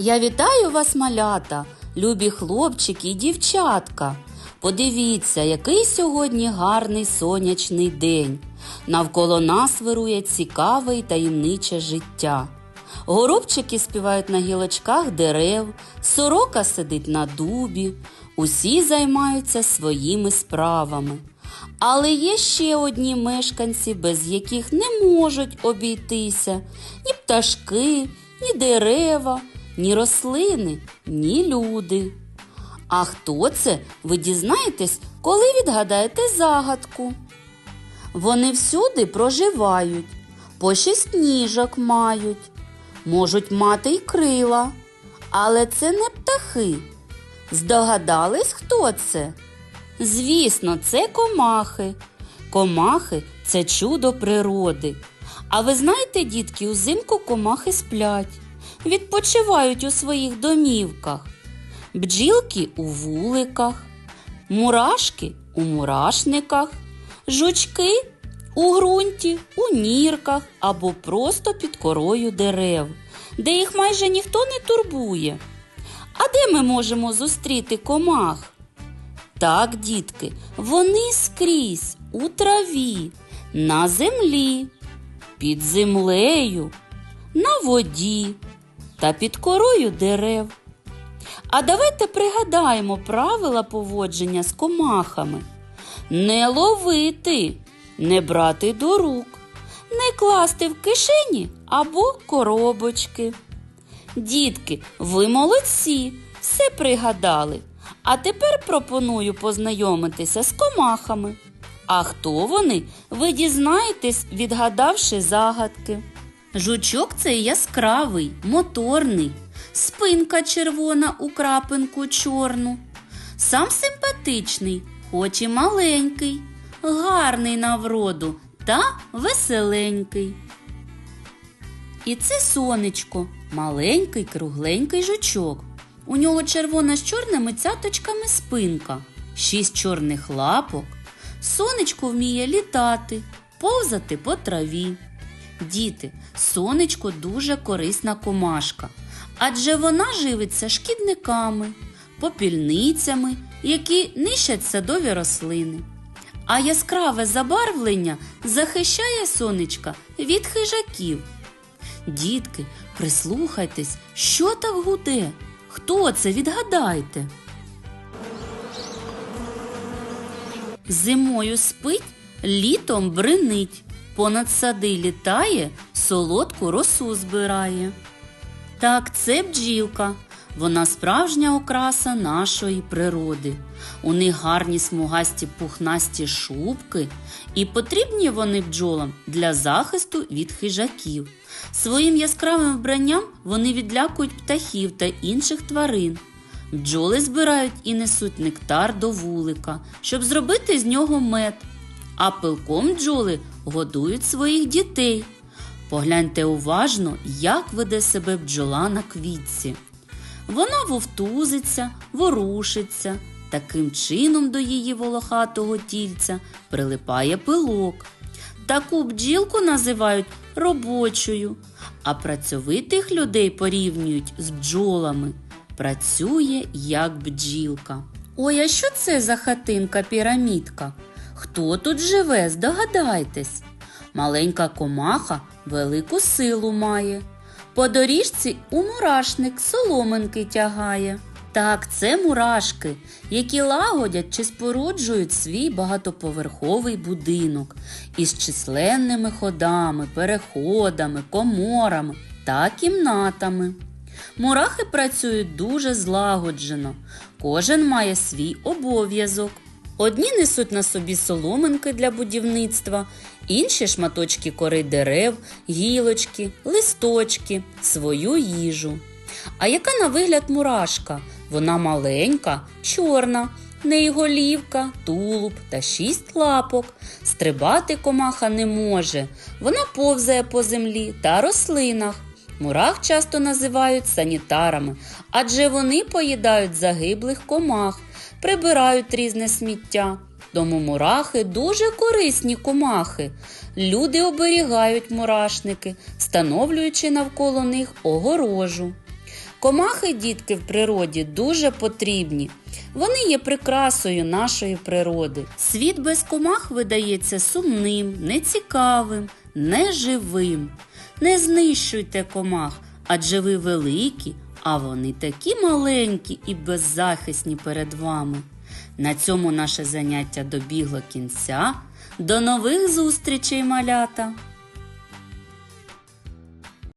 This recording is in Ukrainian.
Я вітаю вас, малята, любі хлопчики і дівчатка. Подивіться, який сьогодні гарний сонячний день. Навколо нас вирує цікаве і таємниче життя. Горобчики співають на гілочках дерев, сорока сидить на дубі, усі займаються своїми справами. Але є ще одні мешканці, без яких не можуть обійтися ні пташки, ні дерева, ні рослини, ні люди. А хто це, ви дізнаєтесь, коли відгадаєте загадку. Вони всюди проживають, по шість ніжок мають, можуть мати й крила, але це не птахи. Здогадались, хто це? Звісно, це комахи. Комахи це чудо природи. А ви знаєте, дітки, узимку комахи сплять, відпочивають у своїх домівках. Бджілки у вуликах, мурашки у мурашниках, жучки у ґрунті, у нірках або просто під корою дерев, де їх майже ніхто не турбує. А де ми можемо зустріти комах? Так, дітки, вони скрізь у траві, на землі, під землею, на воді та під корою дерев. А давайте пригадаємо правила поводження з комахами. Не ловити, не брати до рук, не класти в кишені або коробочки. Дітки, ви молодці, все пригадали. А тепер пропоную познайомитися з комахами. А хто вони, ви дізнаєтесь, відгадавши загадки. Жучок цей яскравий, моторний, спинка червона у крапинку чорну. Сам симпатичний, хоч і маленький, гарний на вроду та веселенький. І це сонечко, маленький кругленький жучок. У нього червона з чорними цяточками спинка, шість чорних лапок. Сонечко вміє літати, повзати по траві. Діти, сонечко дуже корисна комашка, адже вона живиться шкідниками, попільницями, які нищать садові рослини. А яскраве забарвлення захищає сонечка від хижаків. Дітки, прислухайтесь, що так гуде? Хто це відгадайте? Зимою спить, літом бринить, понад сади літає, солодку росу збирає. Так, це бджілка. Вона справжня окраса нашої природи. У них гарні смугасті пухнасті шубки, і потрібні вони бджолам для захисту від хижаків. Своїм яскравим вбранням вони відлякують птахів та інших тварин. Бджоли збирають і несуть нектар до вулика, щоб зробити з нього мед. А пилком бджоли годують своїх дітей. Погляньте уважно, як веде себе бджола на квітці. Вона вовтузиться, ворушиться, таким чином до її волохатого тільця прилипає пилок. Таку бджілку називають робочою, а працьовитих людей порівнюють з бджолами. Працює як бджілка. Ой, а що це за хатинка пірамідка? Хто тут живе, здогадайтесь. Маленька комаха велику силу має. По доріжці у мурашник соломинки тягає. Так, це мурашки, які лагодять чи споруджують свій багатоповерховий будинок із численними ходами, переходами, коморами та кімнатами. Мурахи працюють дуже злагоджено, кожен має свій обов'язок. Одні несуть на собі соломинки для будівництва, інші шматочки кори дерев, гілочки, листочки, свою їжу. А яка на вигляд мурашка? Вона маленька, чорна, неї голівка, тулуб та шість лапок. Стрибати комаха не може. Вона повзає по землі та рослинах. Мурах часто називають санітарами, адже вони поїдають загиблих комах, прибирають різне сміття. Тому мурахи дуже корисні комахи. Люди оберігають мурашники, встановлюючи навколо них огорожу. Комахи, дітки, в природі дуже потрібні. Вони є прикрасою нашої природи. Світ без комах видається сумним, нецікавим, неживим. Не знищуйте комах, адже ви великі, а вони такі маленькі і беззахисні перед вами. На цьому наше заняття добігло кінця. До нових зустрічей, малята!